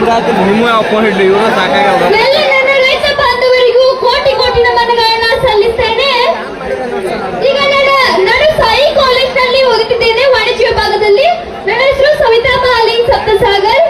ಬಿಡಾತಿ ರೈತ ಕೋಟಿ ಕೋಟಿ ಸಲ್ಲಿಸುತ್ತೇನೆ ಕಾಲೇಜ್ನಲ್ಲಿ ವಾಣಿಜ್ಯ ವಿಭಾಗದಲ್ಲಿ. ನನ್ನ ಹೆಸರು ಸವಿತಾ ಮಹಾಲಿಂಗ್ ಸಪ್ತಸಾಗರ್.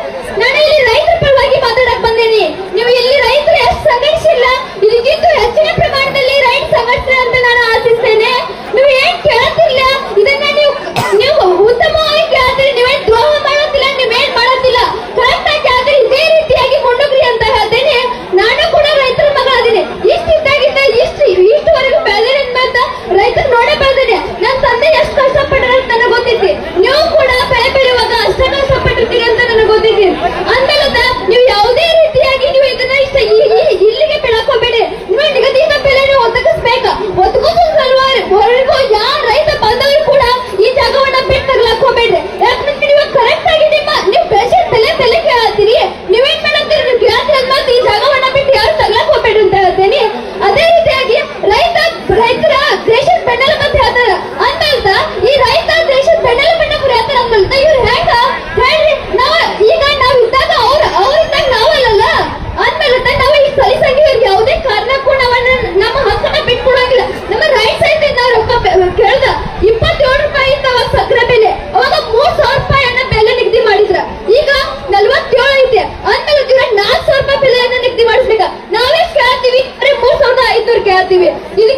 ಹೇಳ್ತೀವಿ. ಇದು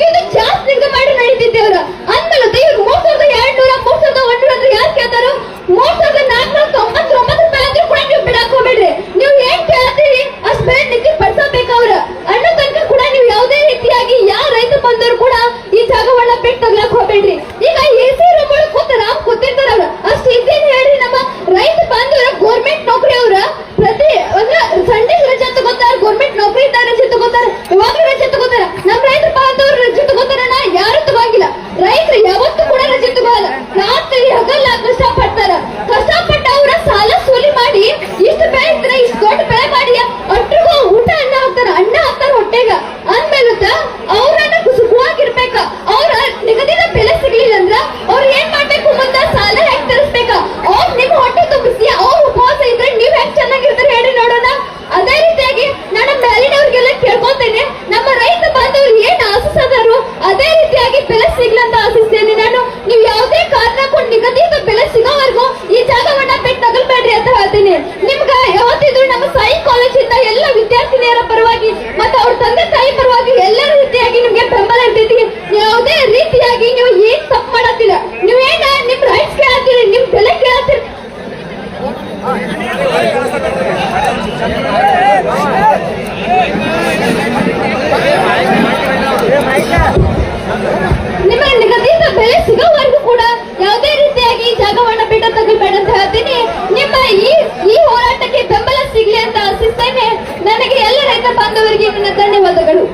ಅಂತ ನಿಮ್ಮ ಈ ಈ ಹೋರಾಟಕ್ಕೆ ಬೆಂಬಲ ಸಿಗ್ಲಿ ಅಂತ ಆಸಿಸ್ತೇನೆ ನನಗೆ ಎಲ್ಲ ರೈತ ಬಾಂಧವರಿಗೆ ನನ್ನ ಧನ್ಯವಾದಗಳು.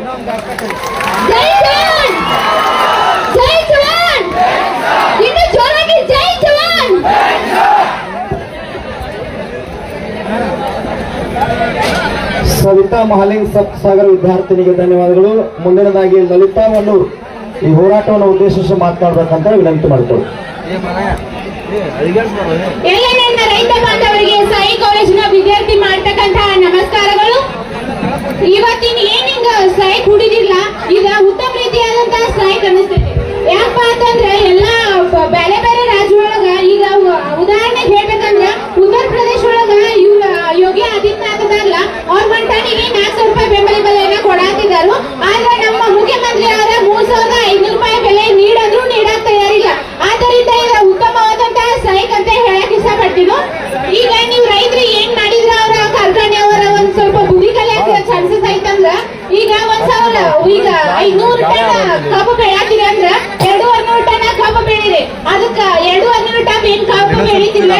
ಜೈ ಜವಾನ್! ಜೈ ಜೋರಾಗಿ ಜೈ ಜವಾನ್! ಸವಿತಾ ಮಹಾಲಿಂಗ್ ಸಾಗರ ಸಾಗರ್ ವಿದ್ಯಾರ್ಥಿನಿಗೆ ಧನ್ಯವಾದಗಳು. ಮುಂದಿನದಾಗಿ ಲಲಿತಾವನ್ನು ಈ ಹೋರಾಟವನ್ನು ಉದ್ದೇಶಿಸಿ ಮಾತನಾಡಬೇಕಂತ ವಿನಂತಿ ಮಾಡಿಕೊಳ್ಳಿ ಇಲ್ಲ ರೈತ ಬಾಂಧವರಿಗೆ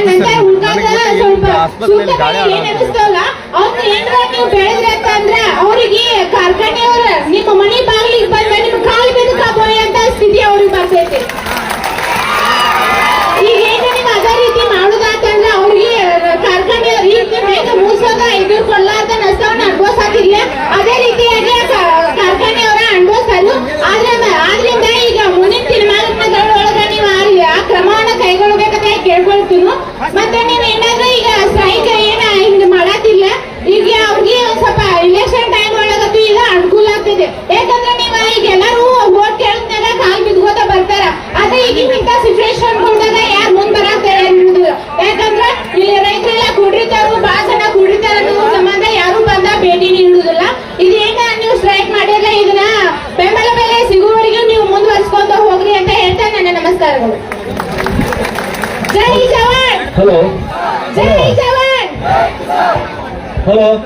ನಂತರ ಉಳ್ಕಾದಲ್ಲ ಸ್ವಲ್ಪ ಶುದ್ಧ ಅಂದ್ರೆ ಅವರಿಗೆ ಕಾರ್ಖಾನೆಯವ್ರ ನಿಮ್ಮ ಮನೆ ಬಾಗಿಲಿಗೆ ಬಂದ್ರೆ ನಿಮ್ ಕಾಲ್ ಅಂತ ಸ್ಥಿತಿ ಅವ್ರಿಗೆ ಬರ್ತೈತಿ. ಈಗ ಅದೇ ರೀತಿ ಮಾಡುದಾತಂದ್ರೆ ಅವ್ರಿಗೆ ಕಾರ್ಖಾನೆ ಈಗ ನಿಮ್ ಹೆಂಗ ಮೂಸೋದ ಅಂತ ಕೊಡ್ಲಾರ್ದ ನಷ್ಟವನ್ನ ಅದೇ ರೀತಿಯಾಗಿ ಕಾರ್ಖಾನೆಯವರ ಅನುಭವಿಸಲು ಆದ್ರೆ ಆದ್ರಿಂದ ಈಗ ಮುಂದಿನ ತೀರ್ಮಾನಗಳ ಒಳಗ ನೀವು ಆ ಪ್ರಮಾಣ ಕೈಗೊಳ್ಬೇಕಂತ ಕೇಳ್ಕೊಳ್ತೀನಿ. मत नहीं मेंढक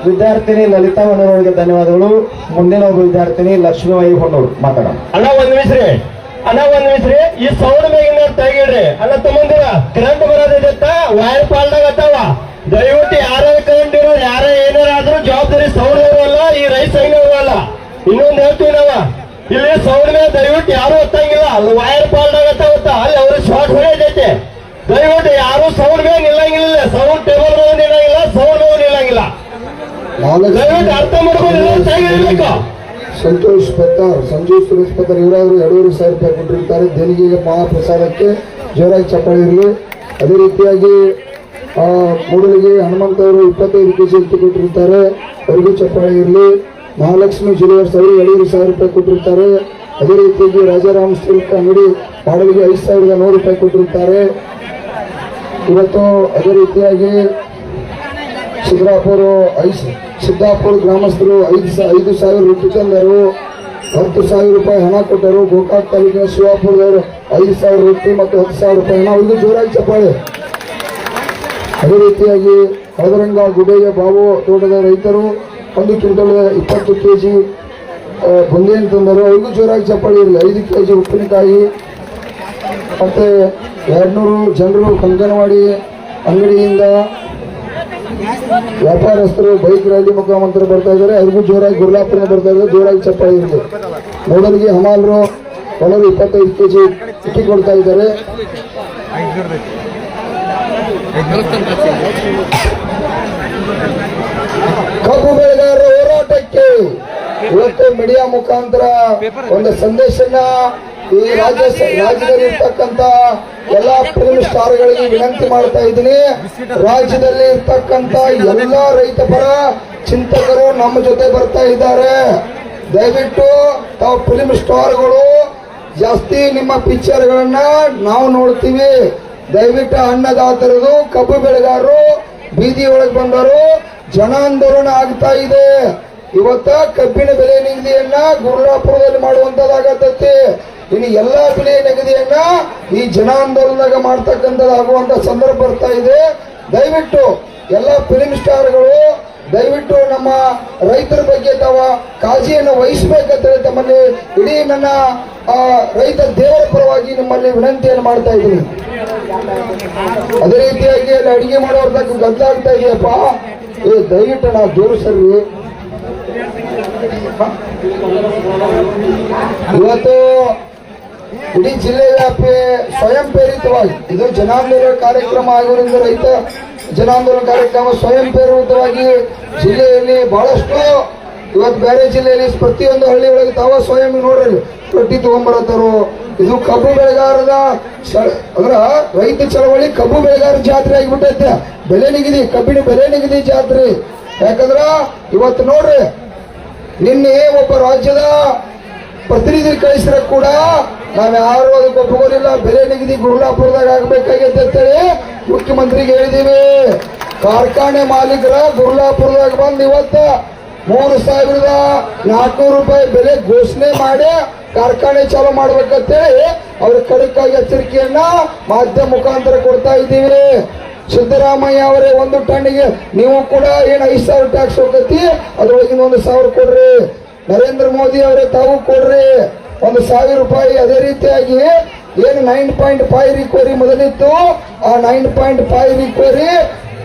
ವಿದ್ಯಾರ್ಥಿನಿ ಲಲಿತಾ ಹೊನ್ನೂರವರಿಗೆ ಧನ್ಯವಾದಗಳು. ಮುಂದಿನ ಒಬ್ಬ ವಿದ್ಯಾರ್ಥಿನಿ ಲಕ್ಷ್ಮೀಬಾಯಿ ಹೊನ್ನೂರು ಮಾತಾಡೋಣ. ಅಣ್ಣ, ಒಂದ್ ನಿಮಿಷ ಅಣ್ಣ, ಒಂದ್ ನಿಮಿಷ ಈ ಸೌಂಡ್ ಮೇಗಿನ ತೆಗಿಡ್ರಿ ಅಣ್ಣ, ತಮ್ಮಂದಿರ ಕರೆಂಟ್ ಬರೋದೈತ ವೈರ್ ಪಾಲ್ದಾಗತ್ತಾವ ದಯವಿಟ್ಟು ಯಾರೇ ಕರೆಂಟ್ ಇರೋರು ಯಾರೇ ಏನಾರ ಆದ್ರೂ ಜವಾಬ್ದಾರಿ ಸೌಂಡ್ ಅಲ್ಲ, ಈ ರೈತ ಸಂಘ ಅಲ್ಲ. ಇನ್ನೊಂದ್ ಹೇಳ್ತೀವಿ ನಾವ. ಇಲ್ಲಿ ಸೌಂಡ್ ಮೇಲೆ ದಯವಿಟ್ಟು ಯಾರು ಒತ್ತಂಗಿಲ್ಲ. ಅಲ್ಲಿ ವೈರ್ ಪಾಲ್ದಾಗತ್ತಾವತ್ತ ಅಲ್ಲಿ ಅವ್ರಿಗೆ ಶಾರ್ಟ್ ಹೊಡೆಯದೈತೆ ದಯವಿಟ್ಟು ಯಾರು ಸೌಂಡ್ ಮೇಲೆ ನಿಲ್ಲಂಗಿಲ್ಲ. ಸೌಂಡ್ ಟೇಬಲ್ ನಿಲ್ಲಂಗಿಲ್ಲ ಸೌಂಡ್ ನಿಲ್ಲಂಗಿಲ್ಲ. ಅರ್ಥ ಮಾಡ್ಕೊಂಡು ಸಂತೋಷ್ ಪತ್ತಾರ್ ಸಂಜೀವ್ ಸುರೇಶ್ ಪತ್ತಾರ್ ಇವರಾದ್ರು ಎರಡೂವರೆ ಸಾವಿರ ರೂಪಾಯಿ ಕೊಟ್ಟಿರ್ತಾರೆ. ದೇಣಿಗೆಗೆ ಮಹಾಪ್ರಸಾದಕ್ಕೆ ಜೋರಾಗಿ ಚಪ್ಪಾಳೆ ಇರಲಿ. ಅದೇ ರೀತಿಯಾಗಿ ಮೂಡಲಿಗೆ ಹನುಮಂತ ಅವರು ಇಪ್ಪತ್ತೈದು ಕೆ ಜಿ ಎತ್ತಿ ಕೊಟ್ಟಿರ್ತಾರೆ. ಅವರಿಗೂ ಚಪ್ಪಾಳೆ ಇರಲಿ. ಮಹಾಲಕ್ಷ್ಮಿ ಜ್ಯುವೆಲರ್ಸ್ ಅವರು ಎರಡೂವರೆ ಸಾವಿರ ರೂಪಾಯಿ ಕೊಟ್ಟಿರ್ತಾರೆ. ಅದೇ ರೀತಿಯಾಗಿ ರಾಜಾರಾಮ್ ಸಿಲ್ಕ್ ಅಂಗಡಿ ಮಾಡಲಿಗೆ ಐದು ಸಾವಿರದ ನೂರು ರೂಪಾಯಿ ಕೊಟ್ಟಿರ್ತಾರೆ. ಇವತ್ತು ಅದೇ ರೀತಿಯಾಗಿ ಸಿದ್ದರಾಪುರ ಐದು ಸಿದ್ದಾಪುರ ಗ್ರಾಮಸ್ಥರು ಐದು ಐದು ಸಾವಿರ ರೂಪಾಯಿ ತಂದರು. ಹತ್ತು ಸಾವಿರ ರೂಪಾಯಿ ಹಣ ಕೊಟ್ಟರು. ಗೋಕಾಕ್ ತಾಲೂಕಿನ ಶಿವಾಪುರದವರು ಐದು ಸಾವಿರ ರೂಪಾಯಿ ಮತ್ತು ಹತ್ತು ಸಾವಿರ ರೂಪಾಯಿ ಹಣ. ಇದು ಜೋರಾಗಿ ಚಪ್ಪಾಳೆ. ಅದೇ ರೀತಿಯಾಗಿ ಹಳದರಂಗ ಗುಡ್ಡೆಯ ಬಾಬು ತೋಟದ ರೈತರು ಒಂದು ಕ್ವಿಂಟಲ್ ಇಪ್ಪತ್ತು ಕೆ ಜಿ ಬುಂದಿಯನ್ನು ತಂದರು. ಅವ್ರಿಗೂ ಜೋರಾಗಿ ಚಪ್ಪಾಳೆ ಇರಲಿ. ಐದು ಕೆ ಜಿ ಉಪ್ಪಿನಕಾಯಿ, ಮತ್ತು ಎರಡುನೂರು ಜನರು ಕಂಕನವಾಡಿ ಅಂಗಡಿಯಿಂದ ವ್ಯಾಪಾರಸ್ಥರು ಬೈಕ್ ರ್ಯಾಲಿ ಮುಖಾಂತರ ಬರ್ತಾ ಇದ್ದಾರೆ. ಅವ್ರಿಗೂ ಜೋರಾಗಿ ಗುರ್ಲಾಪುರ ಬರ್ತಾ ಇದ್ದಾರೆ. ಜೋರಾಗಿ ಚಪ್ಪಾಳಿ ಇರುತ್ತೆ ಮೊದಲಿಗೆ ಹಮಾಲರು ಒಳಗೆ ಇಪ್ಪತ್ತೈದು ಕೆ ಜಿ ಇಕ್ಕಿ ಕೊಡ್ತಾ ಇದ್ದಾರೆ. ಕಬ್ಬು ಬೆಳೆಗಾರರ ಹೋರಾಟಕ್ಕೆ ಇವತ್ತು ಮೀಡಿಯಾ ಮುಖಾಂತರ ಒಂದು ಸಂದೇಶನ ಈ ರಾಜ್ಯ ರಾಜ್ಯದಲ್ಲಿ ಇರ್ತಕ್ಕಂತ ಎಲ್ಲಾ ಫಿಲ್ಮ್ ಸ್ಟಾರ್ಗಳಿಗೆ ವಿನಂತಿ ಮಾಡ್ತಾ ಇದ್ದೀನಿ. ರಾಜ್ಯದಲ್ಲಿ ಇರ್ತಕ್ಕಂತ ಎಲ್ಲಾ ರೈತ ಪರ ಚಿಂತಕರು ನಮ್ಮ ಜೊತೆ ಬರ್ತಾ ಇದ್ದಾರೆ. ದಯವಿಟ್ಟು ತಾವು ಫಿಲ್ಮ್ ಸ್ಟಾರ್ಗಳು ಜಾಸ್ತಿ ನಿಮ್ಮ ಪಿಕ್ಚರ್ಗಳನ್ನ ನಾವು ನೋಡ್ತೀವಿ. ದಯವಿಟ್ಟು ಅನ್ನದಾತರದು, ಕಬ್ಬು ಬೆಳೆಗಾರರು, ಬೀದಿ ಒಳಗೆ ಬಂದರು ಜನಾಂದೋಲನ ಆಗ್ತಾ ಇದೆ. ಇವತ್ತ ಕಬ್ಬಿನ ಬೆಲೆ ನಿಗದಿಯನ್ನ ಗುರುಳಾಪುರದಲ್ಲಿ ಮಾಡುವಂತದ್ದಾಗತ್ತೈತಿ ಇನ್ನು ಎಲ್ಲಾ ಬೆಲೆ ನಿಗದಿಯನ್ನ ಈ ಜನಾಂದೋಲನದಾಗ ಮಾಡ್ತಕ್ಕಂಥದ್ದಾಗುವಂತ ಸಂದರ್ಭ ಬರ್ತಾ ಇದೆ. ದಯವಿಟ್ಟು ಎಲ್ಲ ಫಿಲಿಂ ಸ್ಟಾರ್ಗಳು, ದಯವಿಟ್ಟು ನಮ್ಮ ರೈತರ ಬಗ್ಗೆ ತಾವ ಕಾಳಜಿಯನ್ನು ವಹಿಸ್ಬೇಕಂತ ಹೇಳಿ ತಮ್ಮಲ್ಲಿ ಇಡೀ ನನ್ನ ರೈತ ದೇವರ ಪರವಾಗಿ ನಿಮ್ಮಲ್ಲಿ ವಿನಂತಿಯನ್ನು ಮಾಡ್ತಾ ಇದ್ದೀನಿ. ಅದೇ ರೀತಿಯಾಗಿ ಅಲ್ಲಿ ಅಡಿಗೆ ಮಾಡೋರ್ ತಕ್ಕ ಗದ್ದಲಾಗ್ತಾ ಇದೆಯಪ್ಪ. ಏ, ದಯವಿಟ್ಟು ನಾವು ದೂರಿಸಲ್ರಿ ಇವತ್ತು ಇಡೀ ಜಿಲ್ಲೆ ವ್ಯಾಪಿ ಸ್ವಯಂ ಪ್ರೇರಿತವಾಗಿ ಇದು ಜನಾಂದೋಲನ ಕಾರ್ಯಕ್ರಮ ಆಗಿರೋದ್ರಿಂದ ರೈತ ಜನಾಂದೋಲನ ಕಾರ್ಯಕ್ರಮ ಸ್ವಯಂ ಪ್ರೇರಿತವಾಗಿ ಜಿಲ್ಲೆಯಲ್ಲಿ ಬಹಳಷ್ಟು ಇವತ್ತು ಬೇರೆ ಜಿಲ್ಲೆಯಲ್ಲಿ ಪ್ರತಿಯೊಂದು ಹಳ್ಳಿ ಒಳಗೆ ತಾವ ಸ್ವಯಂ ನೋಡ್ರಿ. ರೊಟ್ಟಿ ತಗೊಂಡ್ಬರತ್ತಾರು ಇದು ಕಬ್ಬು ಬೆಳೆಗಾರರ ಅಂದ್ರ ರೈತ ಚಳವಳಿ ಕಬ್ಬು ಬೆಳೆಗಾರ ಜಾತ್ರೆ ಆಗಿಬಿಟ್ಟೈತೆ. ಬೆಲೆ ನಿಗದಿ, ಕಬ್ಬಿನ ಬೆಲೆ ನಿಗದಿ ಜಾತ್ರೆ. ಯಾಕಂದ್ರ ಇವತ್ತು ನೋಡ್ರಿ, ನಿನ್ನೆ ಒಬ್ಬ ರಾಜ್ಯದ ಪ್ರತಿನಿಧಿ ಕಳಿಸಿರ ಕೂಡ ನಾವ್ ಯಾರು ಅದಕ್ಕೆ ಒಪ್ಪಿಕೊಂಡಿಲ್ಲ ಬೆಲೆ ನಿಗದಿ ಗುರುಳಾಪುರದಾಗ ಆಗ್ಬೇಕಾಗೈತೆ ಅಂತೇಳಿ ಮುಖ್ಯಮಂತ್ರಿಗೆ ಹೇಳಿದೀವಿ. ಕಾರ್ಖಾನೆ ಮಾಲೀಕರ ಗುರುಳಾಪುರದಾಗ ಬಂದು ಇವತ್ತ ಮೂರು ಸಾವಿರದ ನಾಲ್ಕುನೂರು ರೂಪಾಯಿ ಬೆಲೆ ಘೋಷಣೆ ಮಾಡಿ ಕಾರ್ಖಾನೆ ಚಾಲೂ ಮಾಡ್ಬೇಕಂತೇಳಿ ಅವ್ರ ಕಡಕ್ಕಾಗಿ ಎಚ್ಚರಿಕೆಯನ್ನ ಮಾಧ್ಯಮ ಮುಖಾಂತರ ಕೊಡ್ತಾ ಇದ್ದೀವಿ. ಸಿದ್ದರಾಮಯ್ಯ ಅವರೇ ಒಂದು ಟನ್ನಿಗೆ ನೀವು ಕೂಡ ಏನು ಐದು ಸಾವಿರ ಟ್ಯಾಕ್ಸ್ ಹೋಗತಿ? ಅದ್ರೊಳಗಿನ ಒಂದು ಸಾವಿರ ಕೊಡ್ರಿ. ನರೇಂದ್ರ ಮೋದಿ ಅವರೇ ತಾವು ಕೊಡ್ರಿ. ಒಂದು ಸಾವಿರ ರೂಪಾಯಿ ಅದೇ ರೀತಿಯಾಗಿ ಏನು ನೈನ್ ಪಾಯಿಂಟ್ ಫೈವ್ ರಿಕ್ವರಿ ಮೊದಲಿತ್ತು, ಆ ನೈನ್ ಪಾಯಿಂಟ್ ಫೈವ್ ರಿಕ್ವರಿ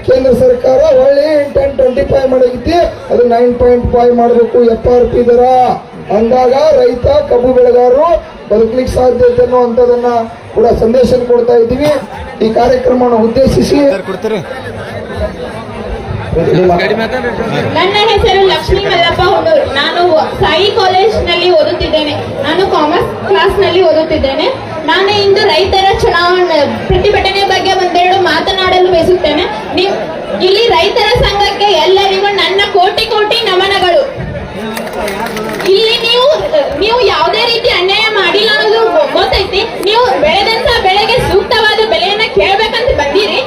ಕೇಂದ್ರ ಸರ್ಕಾರ ಒಳ್ಳೆ ಟೆನ್ ಟ್ವೆಂಟಿ ಫೈವ್ ಮಾಡೈತಿ ಅದು ನೈನ್ ಪಾಯಿಂಟ್ ಫೈವ್ ಮಾಡಬೇಕು ಎಫ್ ಆರ್ ಪಿ ದರ. ಅಂದಾಗ ರೈತ, ಕಬ್ಬು ಬೆಳೆಗಾರರು ಬದುಕಲಿಕ್ಕೆ ಅನ್ನೋ ಅನ್ನುವಂಥದ್ದನ್ನ ಕೂಡ ಸಂದೇಶ ಕೊಡ್ತಾ ಇದ್ದೀವಿ. ಈ ಕಾರ್ಯಕ್ರಮವನ್ನು ಉದ್ದೇಶಿಸಿ ನನ್ನ ಹೆಸರು ಲಕ್ಷ್ಮೀ ಮಲ್ಲಪ್ಪ ಹುಣ್ಣೂರು ನಾನು ಸಾಯಿ ಕಾಲೇಜ್ನಲ್ಲಿ ಓದುತ್ತಿದ್ದೇನೆ. ನಾನು ಕಾಮರ್ಸ್ ಕ್ಲಾಸ್ನಲ್ಲಿ ಓದುತ್ತಿದ್ದೇನೆ. ನಾನು ಇಂದು ರೈತರ ಚುನಾವಣೆ, ಪ್ರತಿಭಟನೆ ಬಗ್ಗೆ ಒಂದೆರಡು ಮಾತನಾಡಲು ಬಯಸುತ್ತೇನೆ. ನೀವು ಇಲ್ಲಿ ರೈತರ ಸಂಘಕ್ಕೆ ಎಲ್ಲರಿಗೂ ನನ್ನ ಕೋಟಿ ಕೋಟಿ ನಮನಗಳು. ಇಲ್ಲಿ ನೀವು ನೀವು ಯಾವುದೇ ರೀತಿ ಅನ್ಯಾಯ ಮಾಡಿಲ್ಲ ಅನ್ನೋದು ಗೊತ್ತೈತಿ. ನೀವು ಬೆಳೆದಂತ ಬೆಳೆಗೆ ಸೂಕ್ತವಾದ ಬೆಲೆಯನ್ನ ಕೇಳ್ಬೇಕಂತ ಬಂದಿರಿ.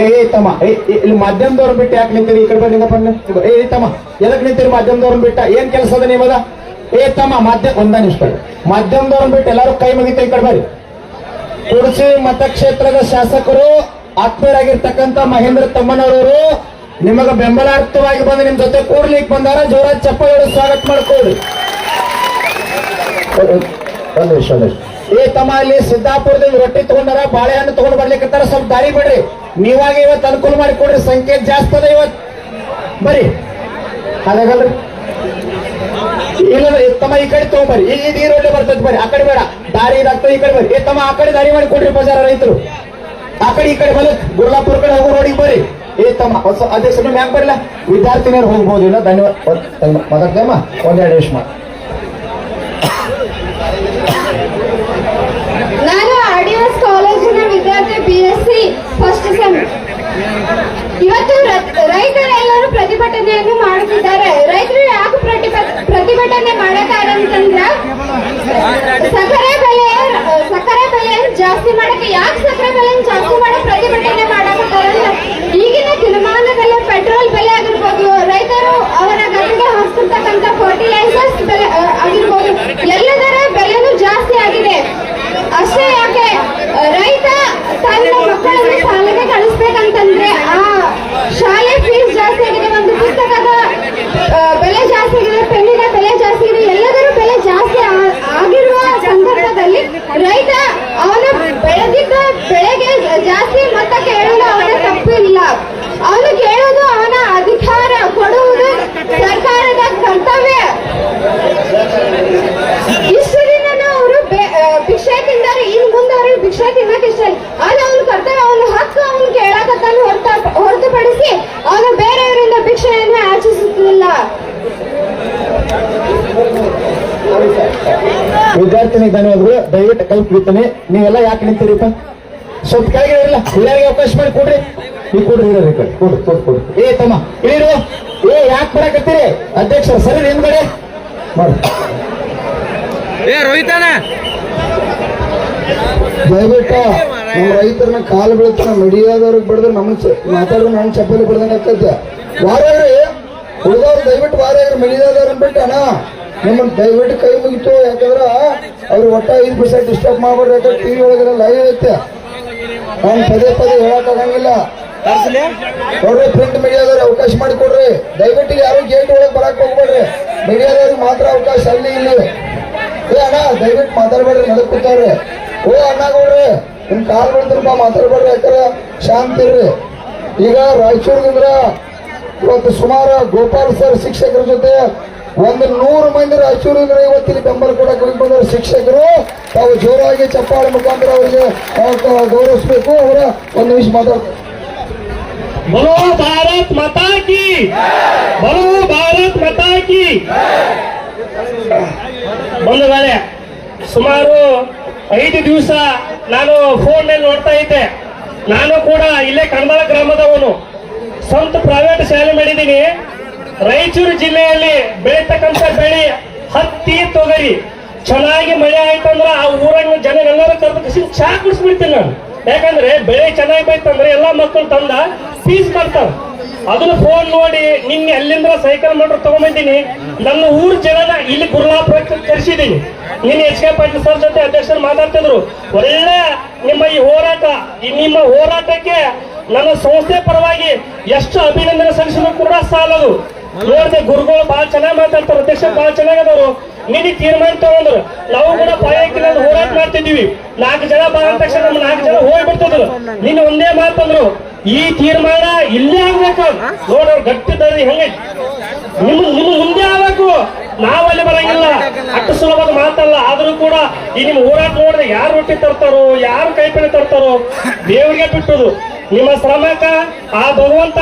ಏ ಏ, ತಮ್ಮ. ಏ ಇಲ್ಲಿ ಮಾಧ್ಯಮದವ್ರನ್ನ ಬಿಟ್ಟು ಯಾಕೆ ನಿಂತೀರಿ? ಈ ಕಡೆ ಇಲ್ಲಿ. ಏ ತಮ್ಮ. ಎದಕ್ ನಿಂತೀರಿ ಮಾಧ್ಯಮದವ್ರನ್ನ ಬಿಟ್ಟ? ಏನ್ ಕೆಲಸ ಅದ ನಿಮ್ಮದ ಏ, ತಮ್ಮ ಮಾಧ್ಯಮ ಒಂದ ನಿಮಿಷ ಮಾಧ್ಯಮದವ್ರನ್ನ ಬಿಟ್ಟು ಎಲ್ಲರೂ ಕೈ ಮುಗಿತ ಈ ಕಡೆ ಬರ್ರಿ. ಕುರ್ಚಿ ಮತಕ್ಷೇತ್ರದ ಶಾಸಕರು, ಆತ್ಮೀಯರಾಗಿರ್ತಕ್ಕಂಥ ಮಹೇಂದ್ರ ತಮ್ಮನವರು ನಿಮಗ ಬೆಂಬಲಾರ್ಥವಾಗಿ ಬಂದು ನಿಮ್ ಜೊತೆ ಕೂಡ್ಲಿಕ್ಕೆ ಬಂದಾರ. ಜೋರಾದ ಚಪ್ಪಾಳೆ ಸ್ವಾಗತ ನಿಮಿಷ, ಒಂದು ನಿಮಿಷ. ಏ ತಮ್ಮ ಇಲ್ಲಿ ಸಿದ್ದಾಪುರದಿಂದ ರೊಟ್ಟಿ ತಗೊಂಡಾರ, ಬಾಳೆಹಣ್ಣು ತಗೊಂಡ್ ಬರ್ಲಿಕ್ಕತ್ತಾರ ಸ್ವಲ್ಪ ದಾರಿ ಬಿಡ್ರಿ. ನೀವಾಗ ಇವತ್ತು ಅನುಕೂಲ ಮಾಡಿ ಕೊಡ್ರಿ ಸಂಖ್ಯೆ ಜಾಸ್ತಿ ಅದ ಇವತ್ತು. ಬರ್ರಿ. ಅದಾಗಲ್ರಿ. ಇಲ್ಲ ತಮ್ಮ ಈ ಕಡೆ ತಗೊಂಬರ್ರಿ. ಈ ಈ ರೋಡ್ ಬರ್ತೈತಿ ಬರ್ರಿ. ಆ ಕಡೆ ಬೇಡ. ದಾರಿ ಇದಾಗ್ತದೆ ಈ ಕಡೆ ಬರ್ರಿ. ಏ ತಮ್ಮ, ಆ ಕಡೆ ದಾರಿ ಮಾಡಿ ಕೊಡ್ರಿ ಬಜಾರ ರೈತರು. ಆ ಕಡೆ ಈ ಕಡೆ ಬಲಕ್ ಗುರ್ಲಾಪುರ ಕಡೆ ಹೋಗೋ, ರೋಡಿಗೆ ಬರ್ರಿ. ಏ ತಮ್ಮ, ಹೊಸ ಅಧ್ಯಕ್ಷ ನಿಮ್ ಯಾಕೆ ಬರಲ್ಲ ವಿದ್ಯಾರ್ಥಿನಿಯರು ಹೋಗ್ಬೋದು ಇಲ್ಲ ಧನ್ಯವಾದ ಒಂದೆರಡು ನಿಮಿಷ ಮಾಡಿ ನಾನು ಆರ್ಡಿಎಸ್ ಕಾಲೇಜಿನ ಫಸ್ಟ್ ಸೆಮ್ ಇವತ್ತು ರೈತರೆಲ್ಲರೂ ಪ್ರತಿಭಟನೆಯನ್ನು ಮಾಡುತ್ತಿದ್ದಾರೆ. ರೈತರು ಯಾಕೆ ಪ್ರತಿಭ- ಪ್ರತಿಭಟನೆ ಮಾಡಕಾರ ಅಂತಂದ್ರ ಸಕ್ಕರೆ ಬೆಲೆ ಸಕ್ಕರೆ ಬೆಲೆ ಜಾಸ್ತಿ ಮಾಡಕ್ಕೆ ಯಾಕೆ ಸಕ್ಕರೆ ಬೆಲೆ ಜಾಸ್ತಿ ಮಾಡಕ್ ಪ್ರತಿಭಟನೆ ಮಾಡಕತ್ತಾರಂದ್ರ ಈಗಿನ ದಿನಮಾನದಲ್ಲಿ ಪೆಟ್ರೋಲ್ ಬೆಲೆ ಆಗಿರ್ಬೋದು ರೈತರು ಅವರ ಗದ್ದೆಗೆ ಹಾಕ್ತಿರ್ತಕ್ಕಂಥ ಫರ್ಟಿಲೈಸರ್ಸ್ ಬೆಲೆ ಆ, ಆಗಿರ್ಬೋದು ಎಲ್ಲದರ ಬೆಲೆನೂ ಜಾಸ್ತಿ ಆಗಿದೆ ಅಷ್ಟೇ ಯಾಕೆ ಆ, ರೈತ ತನ್ನ ಮಕ್ಕಳನ್ನು ಶಾಲೆಗೆ ಕಳಿಸ್ಬೇಕಂತಂದ್ರೆ ಆ ಶಾಲೆ ಫೀಸ್ ಜಾಸ್ತಿ ಆಗಿದೆ ಒಂದು ಪುಸ್ತಕದ ಆ, ಬೆಲೆ ಜಾಸ್ತಿ ಆಗಿದೆ ಪೆನ್ನಿನ ಬೆಲೆ ಜಾಸ್ತಿ ಆಗಿದೆ ಎಲ್ಲದರ ಬೆಲೆ ಜಾಸ್ತಿ ಆ- ಆಗಿರುವ ಸಂದರ್ಭದಲ್ಲಿ ರೈತ ಅವನ ಬೆಳೆದಿದ್ದ ಬೆಳೆಗೆ ಜಾಸ್ತಿ ಮೊತ್ತ ಕೇಳಲು ಅವನ ತಪ್ಪಿಲ್ಲ ಅವನು ಕೇಳುವುದು ಅವನ ಅಧಿಕಾರ ಕೊಡುವುದು ಸರ್ಕಾರದ ಕರ್ತವ್ಯ ಇಷ್ಟು ದಿನ ಅವರು ಭಿಕ್ಷೆ ತಿಂದಾರೆ ಇನ್ ಮುಂದೆ ಅವ್ರಿಗೆ ಭಿಕ್ಷೆ ತಿನ್ನಕ್ ಇಷ್ಟ ಇಲ್ಲ ಆದ್ರೆ ಅವನ ಕರ್ತವ್ಯ ಅವನ ಹಕ್ಕು ಅವನು ಕೇಳಕತ್ತಾನ ಹೊರತ ಹೊರತುಪಡಿಸಿ ಅವನು ಬೇರೆಯವರಿಂದ ಭಿಕ್ಷೆಯನ್ನು ಯಾಚಿಸುತ್ತಿಲ್ಲ ವಿದ್ಯಾರ್ಥಿನಿ ಧನ್ಯವಾದಗಳು ಕೈ ಕುಡಿತಾನೆ ನೀವೆಲ್ಲ ಯಾಕೆ ನಿಂತೀರಿಪ್ಪ ಸ್ವಲ್ಪ ಕೆಳಗೆ ಇರಲ್ಲ ಎಲ್ಲರಿಗೆ ಅವಕಾಶ ಮಾಡಿ ಕೊಡ್ರಿ. ನೀವು ಕೊಡ್ರಿ ಇರೋರಿ ಕಡೆ. ಕೊಡ್ರಿ ಕೊಡ್ ಕೊಡ್ರಿ. ಏ ತಮ್ಮ ಇಳಿರು ಏ ಯಾಕೆ ಬರಕತ್ತೀರಿ? ಅಧ್ಯಕ್ಷ ಸರಿ ಹಿಂದ್ಗಡೆ ಮಾಡಿ ಏ ರೋಹಿತಣ್ಣ ದಯವಿಟ್ಟು ನಮ್ಮ ರೈತರನ್ನ ಕಾಲು ಬೀಳ್ತಾನ ಮಿಡಿಯಾದವ್ರಿಗೆ ಬಡದ್ರೆ ನಮ್ಮ ಮಾತಾಡಿದ್ರೆ ನನ್ನ ಚಪ್ಪಲಿ ಬಿಡ್ದಂಗೆ ಆಗ್ತೈತೆ. ವಾರ್ಯಾಗ್ರಿ ಹುಡುಗವ್ರು ದಯವಿಟ್ಟು ವಾರ ಮೀಡಿಯಾದವ್ರನ್ನ ಬಿಟ್ಟು ಅಣ್ಣ ನಿಮ್ಮನ್ನ ದಯವಿಟ್ಟು ಕೈ ಮುಗಿತು. ಯಾಕಂದ್ರ ಅವ್ರು ಒಟ್ಟ ಐದು ಪರ್ಸೆಂಟ್ ಡಿಸ್ಟರ್ಬ್ ಮಾಡ್ಬೇಡ್ರಿ ಯಾಕಂದ್ರೆ ಟಿವಿ ಒಳಗೆಲ್ಲ ಲೈವ್ ಐತೆ ನಾನು ಪದೇ ಪದೇ ಹೇಳಕ್ಕಾಗಂಗಿಲ್ಲ ನೋಡ್ರಿ ಪ್ರಿಂಟ್ ಮೀಡಿಯಾದವ್ರಿಗೆ ಅವಕಾಶ ಮಾಡಿಕೊಡ್ರಿ. ದಯವಿಟ್ಟು ಯಾರು ಗೇಟ್ ಒಳಗೆ ಬರಕ್ ಹೋಗ್ಬೇಡ್ರಿ. ಮೀಡಿಯಾದವ್ರಿಗೆ ಮಾತ್ರ ಅವಕಾಶ ಅಲ್ಲಿ ಇಲ್ಲಿ. ಏ ಅಣ್ಣ ದಯವಿಟ್ಟು ಮಾತಾಡ್ಬೇಡ್ರಿ ನಡಕ್ ಕೂತಾವ್ರಿ. ಓ ಅಣ್ಣ ಗೌಡ್ರಿ ನಿಮ್ ಕಾಲ್ ಬಿಡ್ತೀರಪ್ಪ ಮಾತಾಡ್ಬೇಡ್ರಿ ಯಾಕಂದ್ರೆ ಶಾಂತಿ ಇರ್ರಿ. ಈಗ ರಾಯಚೂರ್ದಿಂದ ಇವತ್ತು ಸುಮಾರು ಗೋಪಾಲ್ ಸರ್ ಶಿಕ್ಷಕರ ಜೊತೆ ಒಂದು ನೂರು ಮಂದಿ ರಾಯಚೂರಿಂದ ಇವತ್ತಿನ ಬೆಂಬಲ ಕೂಡ ಬಂದ ಶಿಕ್ಷಕರು. ತಾವು ಜೋರಾಗಿ ಚಪ್ಪಾಳೆ ಮುಖಾಂತರ ಅವರಿಗೆ ಗೌರವಿಸಬೇಕು. ಅವರ ಒಂದು ನಿಮಿಷ ಮಾತಾಡ್ತಾರೆ ಬಲೋ ಭಾರತ್ ಭಾರತ್ ಕಿ. ಸುಮಾರು ಐದು ದಿವಸ ನಾನು ಫೋನ್ನಲ್ಲಿ ನೋಡ್ತಾ ಇದ್ದೆ. ನಾನು ಕೂಡ ಇಲ್ಲೇ ಕಣ್ಮಲ ಗ್ರಾಮದವನು. ಸ್ವಂತ ಪ್ರೈವೇಟ್ ಶಾಲೆ ಮಾಡಿದ್ದೀನಿ. ರಾಯಚೂರು ಜಿಲ್ಲೆಯಲ್ಲಿ ಬೆಳೀತಕ್ಕಂಥ ಬೆಳೆ ಹತ್ತಿ, ತೊಗರಿ. ಚೆನ್ನಾಗಿ ಮಳೆ ಆಯ್ತಂದ್ರೆ ಆ ಊರಾಗ ಜನ ಕರೆದು ಕರೆದು ಚಾ ಕುಡಿಸ್ಬಿಡ್ತೀನಿ ನಾನು. ಯಾಕಂದ್ರೆ ಬೆಳೆ ಚೆನ್ನಾಗಿ ಬೈತಂದ್ರೆ ಎಲ್ಲಾ ಮಕ್ಕಳು ತಂದ ಫೀಸ್ ಕಟ್ತಾರ ಅದನ್ನ ಫೋನ್ ನೋಡಿ ನಿನ್ನೆ ಅಲ್ಲಿಂದ ಸೈಕಲ್ ಮೋಟರ್ ತಗೊಂಡಿದ್ದೀನಿ ನನ್ನ ಊರ್ ಜನನ ಇಲ್ಲಿ ಗುರುಲಾಪುರ ಕರೆಸಿದ್ದೀನಿ ನಿನ್ನೆ ಎಚ್ ಕೆ ಪಾಟೀಲ್ ಸರ್ ಜೊತೆ ಅಧ್ಯಕ್ಷರು ಮಾತಾಡ್ತಿದ್ರು. ಒಳ್ಳೆ ನಿಮ್ಮ ಈ ಹೋರಾಟ ನಿಮ್ಮ ಹೋರಾಟಕ್ಕೆ ನನ್ನ ಸಂಸ್ಥೆ ಪರವಾಗಿ ಎಷ್ಟು ಅಭಿನಂದನೆ ಸಲ್ಲಿಸಿದ್ರು ಕೂಡ ಸಾಲದು. ನೋಡಿದೆ ಗುರುಗಳು ಬಹಳ ಚೆನ್ನಾಗಿ ಮಾತಾಡ್ತಾರ, ಅಧ್ಯಕ್ಷ ಬಹಳ ಚೆನ್ನಾಗದವ್ರು. ನಿನ್ನೆ ತೀರ್ಮಾನ ತಗೊಂಡ್ರು. ನಾವು ಕೂಡ ಪಾಯಕಿನ ಹೋರಾಟ ಮಾಡ್ತಿದ್ವಿ ನಾಲ್ಕು ಜನ ಬಾ ತಕ್ಷಣ ನಮ್ಮ ನಾಲ್ಕು ಜನ ಹೋಗಿ ಬಿಡ್ತಿದ್ರು. ನಿನ್ನ ಒಂದೇ ಮಾತಂದ್ರು ಈ ತೀರ್ಮಾನ ಇಲ್ಲೇ ಆಗ್ಬೇಕು. ನೋಡೋರು ಗಟ್ಟಿದ್ದಾರೆ ಹೆಂಗೆ? ನಿಮ್ಮ ನಿಮ್ಮ ಮುಂದೆ ಆಗ್ಬೇಕು ನಾವು ಅಲ್ಲಿ ಬರಂಗಿಲ್ಲ. ಅಷ್ಟು ಸುಲಭದ ಮಾತಲ್ಲ. ಆದ್ರೂ ಕೂಡ ಈ ನಿಮ್ಮ ಹೋರಾಟ ನೋಡಿದ್ರೆ ಯಾರು ರೊಟ್ಟಿ ತರ್ತಾರೋ ಯಾರು ಕೈಪಿಣಿ ತರ್ತಾರೋ ದೇವ್ರಿಗೆ ಬಿಟ್ಟುದು. ನಿಮ್ಮ ಶ್ರಮಕ ಆ ಭಗವಂತ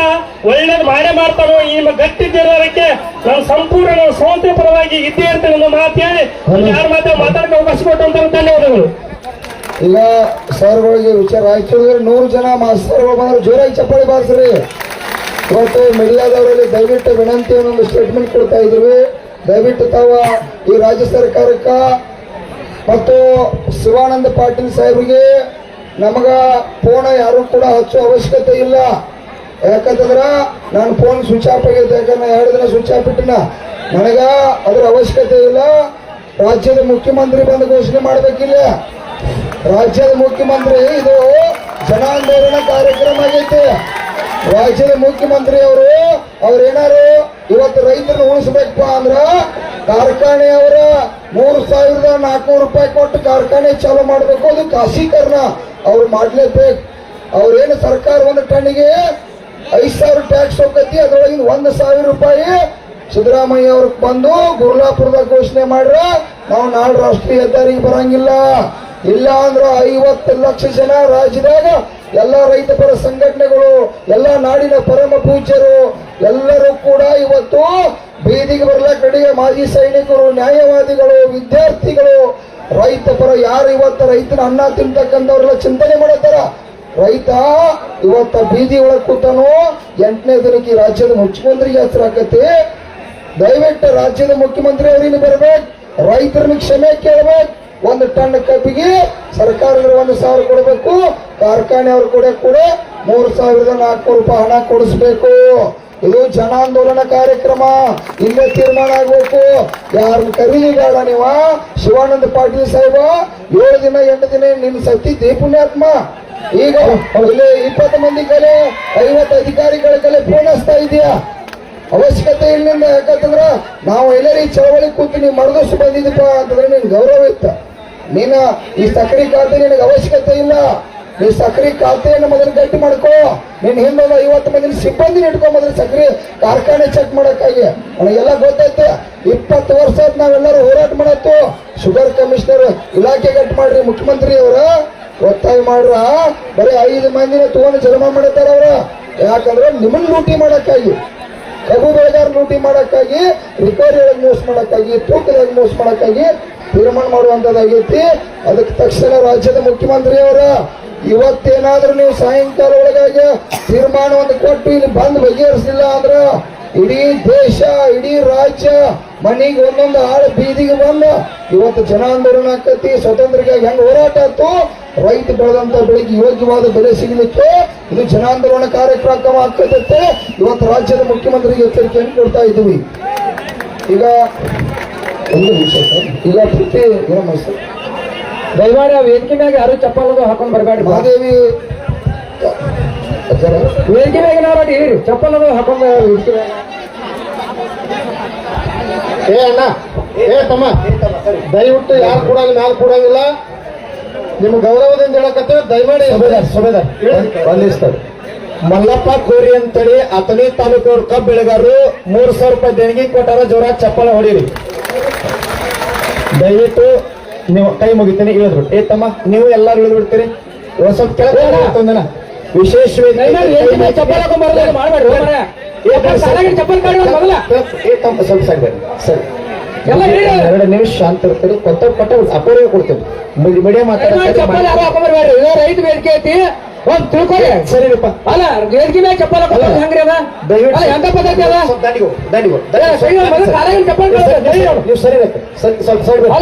ಒಳ್ಳೇದು ಮಾಡೇ ಮಾಡ್ತಾರೋ ಈ ನಿಮ್ಮ ಗಟ್ಟಿ ಜನರಕ್ಕೆ ನಾನು ಸಂಪೂರ್ಣ ಸ್ವಾತಂತ್ರ್ಯ ಪರವಾಗಿ ಇದ್ದೇ ಇರ್ತೇನೆ ಒಂದು ಮಾತು ಹೇಳಿ ಯಾರ ಮಾತು ಮಾತಾಡಕ್ಕೆ ಅವಕಾಶ ಕೊಟ್ಟಂತ ಧನ್ಯವಾದಗಳು ಈಗ ಸರ್ಗಳಿಗೆ ವಿಚಾರ ರಾಯಚೂರಿಗೆ ನೂರು ಜನ ಮಾಸ್ತರ್ಗಳು ಬಂದ್ರೆ ಜೋರಾಗಿ ಚಪ್ಪಾಳಿ ಬಾರಿಸ್ರಿ. ಇವತ್ತು ಮೀಡಿಯಾದವರಲ್ಲಿ ದಯವಿಟ್ಟು ವಿನಂತಿ ಒಂದು ಸ್ಟೇಟ್ಮೆಂಟ್ ಕೊಡ್ತಾ ಇದ್ವಿ. ದಯವಿಟ್ಟು ತಾವ ಈ ರಾಜ್ಯ ಸರ್ಕಾರಕ್ಕ ಮತ್ತು ಶಿವಾನಂದ ಪಾಟೀಲ್ ಸಾಹೇಬ್ರಿಗೆ ನಮಗ ಫೋನ್ ಯಾರು ಕೂಡ ಹಚ್ಚೋ ಅವಶ್ಯಕತೆ ಇಲ್ಲ. ಯಾಕಂತಂದ್ರ ನಾನು ಫೋನ್ ಸ್ವಿಚ್ ಆಫ್ ಆಗೈತೆ, ಯಾಕಂದ್ರೆ ಎರಡು ದಿನ ಸ್ವಿಚ್ ಆಫ್ ಇಟ್ಟಿನ ನನಗ ಅದ್ರ ಅವಶ್ಯಕತೆ ಇಲ್ಲ. ರಾಜ್ಯದ ಮುಖ್ಯಮಂತ್ರಿ ಬಂದು ಘೋಷಣೆ ಮಾಡ್ಬೇಕಿಲ್ಲ. ರಾಜ್ಯದ ಮುಖ್ಯಮಂತ್ರಿ ಇದು ಜನಾಂದೋಲನ ಕಾರ್ಯಕ್ರಮ ಆಗೈತೆ. ರಾಜ್ಯದ ಮುಖ್ಯಮಂತ್ರಿ ಅವರು ಅವ್ರೇನಾರು ಇವತ್ತು ರೈತರನ್ನ ಉಳಿಸ್ಬೇಕಪ್ಪ ಅಂದ್ರ ಕಾರ್ಖಾನೆಯವರ ಮೂರು ಸಾವಿರದ ನಾಲ್ಕುನೂರು ರೂಪಾಯಿ ಕೊಟ್ಟು ಕಾರ್ಖಾನೆ ಚಾಲೂ ಮಾಡಬೇಕು. ಅದು ಖಾಸೀಕರಣ. ಅವ್ರು ಮಾಡ್ಲೇಬೇಕು. ಅವ್ರೇನು ಸರ್ಕಾರ ಒಂದು ಟನ್ನಿಗೆ ಐದು ಸಾವಿರ ಟ್ಯಾಕ್ಸ್ ಹೋಗತಿ, ಅದ್ರೊಳಗಿನ ಒಂದು ಸಾವಿರ ರೂಪಾಯಿ ಸಿದ್ದರಾಮಯ್ಯ ಅವ್ರಿಗೆ ಬಂದು ಗುರ್ಲಾಪುರದಾಗ ಘೋಷಣೆ ಮಾಡ್ರ, ನಾವು ನಾಳೆ ರಾಷ್ಟ್ರೀಯ ಹೆದ್ದಾರಿಗೆ ಬರಂಗಿಲ್ಲ. ಇಲ್ಲ ಅಂದ್ರ ಐವತ್ತು ಲಕ್ಷ ಜನ ರಾಜ್ಯದಾಗ ಎಲ್ಲ ರೈತ ಪರ ಸಂಘಟನೆಗಳು, ಎಲ್ಲ ನಾಡಿನ ಪರಮ ಪೂಜ್ಯರು, ಎಲ್ಲರೂ ಕೂಡ ಇವತ್ತು ಬೀದಿಗೆ ಬರಲ ರೆಡಿ ಮಾಜಿ ಸೈನಿಕರು, ನ್ಯಾಯವಾದಿಗಳು, ವಿದ್ಯಾರ್ಥಿಗಳು, ರೈತ ಪರ ಯಾರು ಇವತ್ತು ರೈತನ ಅನ್ನ ತಿಂತಕ್ಕಂಥವ್ರೆಲ್ಲ ಚಿಂತನೆ ಮಾಡತ್ತಾರ? ರೈತ ಇವತ್ತ ಬೀದಿ ಒಳಗೆ ಕೂತಾನು, ಎಂಟನೇ ದಿನಕ್ಕೆ ಈ ರಾಜ್ಯದ ಮುಖ್ಯಮಂತ್ರಿಗೆ ಹೆಸರು ಹಾಕತಿ ದಯವಿಟ್ಟು ರಾಜ್ಯದ ಮುಖ್ಯಮಂತ್ರಿ ಅವರಿಗೆ ಬರ್ಬೇಕು, ರೈತರನ್ನ ಕ್ಷಮೆ ಕೇಳ್ಬೇಕು. ಒಂದು ಟನ್ ಕಬ್ಬಿಗೆ ಸರ್ಕಾರದಿಂದ ಒಂದು ಸಾವಿರ ಕೊಡಬೇಕು, ಕಾರ್ಖಾನೆ ಅವರು ಕೂಡ ಕೂಡ ಮೂರು ಸಾವಿರದ ನಾಲ್ಕು ರೂಪಾಯಿ ಹಣ ಕೊಡಿಸ್ಬೇಕು. ಇದು ಜನಾಂದೋಲನ ಕಾರ್ಯಕ್ರಮ, ಇಲ್ಲೇ ತೀರ್ಮಾನ ಆಗ್ಬೇಕು. ಯಾರನ್ನ ಕರೀಲಿ ಬೇಡ ನೀವ. ಶಿವಾನಂದ ಪಾಟೀಲ್ ಸಾಹೇಬ, ಏಳು ದಿನ, ಎಂಟು ದಿನ ನಿನ್ನ ಸತ್ತಿದ್ದಿ ಪುಣ್ಯಾತ್ಮ ಈಗ ಇಪ್ಪತ್ತು ಮಂದಿ ಕಲೆ, ಐವತ್ತು ಅಧಿಕಾರಿಗಳ ಕಲೆ ಹಚ್ತಾ ಇದೆಯಾ? ಅವಶ್ಯಕತೆ ಇಲ್ಲಿಂದ ಯಾಕಂತಂದ್ರ ನಾವು ಎಲ್ಲರೂ ಈ ಚಳವಳಿ ಕೂತು ನೀವು ಮರದಷ್ಟು ಬಂದಿದ್ದಪ್ಪ ಅಂತಂದ್ರೆ ನಿನ್ ಗೌರವ ಇತ್ತ. ನೀನ, ಈ ಸಕ್ರಿ ಖಾತೆ ನಿನಗೆ ಅವಶ್ಯಕತೆ ಇಲ್ಲ. ನೀ ಸಕ್ರಿ ಖಾತೆಯನ್ನು ಮೊದಲು ಗಟ್ಟಿ ಮಾಡ್ಕೋ. ನಿನ್ನ ಹಿಂದೆ ಐವತ್ತು ಮಂದಿ ಸಿಬ್ಬಂದಿ ಇಟ್ಕೊ ಮೊದಲು ಸಕ್ರಿ ಕಾರ್ಖಾನೆ ಚೆಕ್ ಮಾಡಕ್ಕಾಗಿ. ನನಗೆಲ್ಲ ಗೊತ್ತೈತೆ. ಇಪ್ಪತ್ತು ವರ್ಷ ಆದ್ ನಾವೆಲ್ಲರೂ ಹೋರಾಟ ಮಾಡತ್ತು. ಶುಗರ್ ಕಮಿಷನರ್ ಇಲಾಖೆ ಗಟ್ಟಿ ಮಾಡ್ರಿ, ಮುಖ್ಯಮಂತ್ರಿ ಅವರ. ಒತ್ತಾಯ ಮಾಡ್ರ. ಬರೀ ಐದು ಮಂದಿನ ತಗೊಂಡು ಜನ್ಮ ಮಾಡತ್ತಾರ ಅವ್ರ. ಯಾಕಂದ್ರೆ ನಿಮ್ಮನ್ನ ಲೂಟಿ ಮಾಡಕ್ಕಾಗಿ. ಕಬ್ಬು ಬೆಳೆಗಾರ ಲೂಟಿ ಮಾಡೋಕ್ಕಾಗಿ ಒಳಗೆ ಮೋಸ ಮಾಡಕ್ಕಾಗಿ ತೂಕದಾಗ ಮೋಸ ಮಾಡಕ್ಕಾಗಿ ತೀರ್ಮಾನ ಮಾಡುವಂಥದ್ದಾಗೈತಿ ಅದಕ್ಕೆ ತಕ್ಷಣ ರಾಜ್ಯದ ಮುಖ್ಯಮಂತ್ರಿ ಇವತ್ತೇನಾದರೂ ನೀವು ಸಾಯಂಕಾಲ ಒಳಗಾಗಿ ತೀರ್ಮಾನವನ್ನು ಕೊಟ್ಟು ಇಲ್ಲಿ ಬಂದು ಬಗೆಹರಿಸಲಿಲ್ಲ ಅಂದ್ರ ಇಡೀ ದೇಶ ಇಡೀ ರಾಜ್ಯ ಮನೆಗೆ ಒಂದೊಂದು ಆಳ ಬೀದಿಗೆ ಬಂದು ಇವತ್ತು ಜನಾಂದೋಲನ ಆಕತಿ ಸ್ವತಂತ್ರಕ್ಕಾಗಿ ಹೆಂಗ್ ಹೋರಾಟ ಆಯ್ತು? ರೈತ ಬೆಳೆದಂತ ಬೆಳೆಗೆ ಯೋಗ್ಯವಾದ ಬೆಲೆ ಸಿಗಲಿಕ್ಕೆ ಇದು ಜನಾಂದೋಲನ ಕಾರ್ಯಕ್ರಮ ಆಗ್ತದೆ ಇವತ್ತು ರಾಜ್ಯದ ಮುಖ್ಯಮಂತ್ರಿಗೆ ಎಚ್ಚರಿಕೆಯನ್ನು ಕೊಡ್ತಾ ಇದ್ದೀವಿ? ಈಗ ಒಂದು ನಿಮಿಷ ಸರ್. ಈಗ ಪ್ರತಿ ಏನಮ್ಮ ಸರ್ ದಯಮಾಡಿ ವೇದಿಕೆ ಮ್ಯಾಗ ಯಾರು ಚಪ್ಪಲ್ ಹಾಕೊಂಡು ಬರಬೇಡ ಮಹಾದೇವಿ ಅಜ್ಜರ, ವೇದಿಕೆ ಮ್ಯಾಗ ನೋಡಿ ಚಪ್ಪಲ್ ಅದು ಏ ಅಣ್ಣ ಏ ತಮ್ಮ ದಯವಿಟ್ಟು ಯಾರು ಕೊಡಂಗಿಲ್ಲ ನಾನು ಕೂಡಂಗಿಲ್ಲ. ನಿಮ್ ಗೌರವದಿಂದ ಹೇಳಕತ್ತೇವೆ ದಯಮಾಡಿ ಸುಬೇದಾರ್ ಬಂದಿಸ್ತಾರೆ ಮಲ್ಲಪ್ಪ ಕೋರಿ ಅಂತೇಳಿ ಅತನಿ ತಾಲೂಕವ್ರ ಕಬ್ಬು ಬೆಳೆಗಾರರು ಮೂರ್ ಸಾವಿರ ರೂಪಾಯಿ ದೇಣಿಗೆ ಕೊಟ್ಟಾರ ಜೋರ ಚಪ್ಪಲ ಹೊಡೀರಿ. ದಯವಿಟ್ಟು ನೀವು ಕೈ ಮುಗಿತೀನಿ ಇಳಿದ್ರು ಏ ತಮ್ಮ ನೀವು ಎಲ್ಲಾರು ಇಳಿದ್ಬಿಡ್ತೀರಿ. ಒಂದ್ ಸ್ವಲ್ಪ ಒಂದನ ವಿಶೇಷ ಚಪ್ಪಲ್ ಹಾಕೊಂಡ್ ಮಾಡ್ಬೇಡ್ರಿ ಕಾಡಿ ಮೊದಲ. ಸ್ವಲ್ಪ ಸರಿ. ಎರಡು ನಿಮಿಷ ಶಾಂತ ಇರ್ತೀರಿ. ಕೊತ್ತ ಕೊಟ್ಟ ಅಪೂರ್ವ ಕೊಡ್ತೇವೆ ಮೀಡಿಯಾ ಇದು ರೈತ ಬೇಡಿಕೆ ಐತಿ. ಒಂದ್ ತಿಳ್ಕೊಳ್ಳಿ. ಸರಿಪ್ಪ ಅಲ್ಲ ವೇದಿಕೆ ಮೇಲೆ ಚಪ್ಪಲ್ ಹೆಂಗ್ರಿ ಅದ? ದಯವಿಟ್ಟು ಅಲ್ಲ, ಎಂತ ಪದ್ಧತಿ ಅದ? ದಣಿಗೋ ದಣಿಗೋ ನೀವು ಸರಿ- ಸ್ವಲ್ಪ ಸರಿ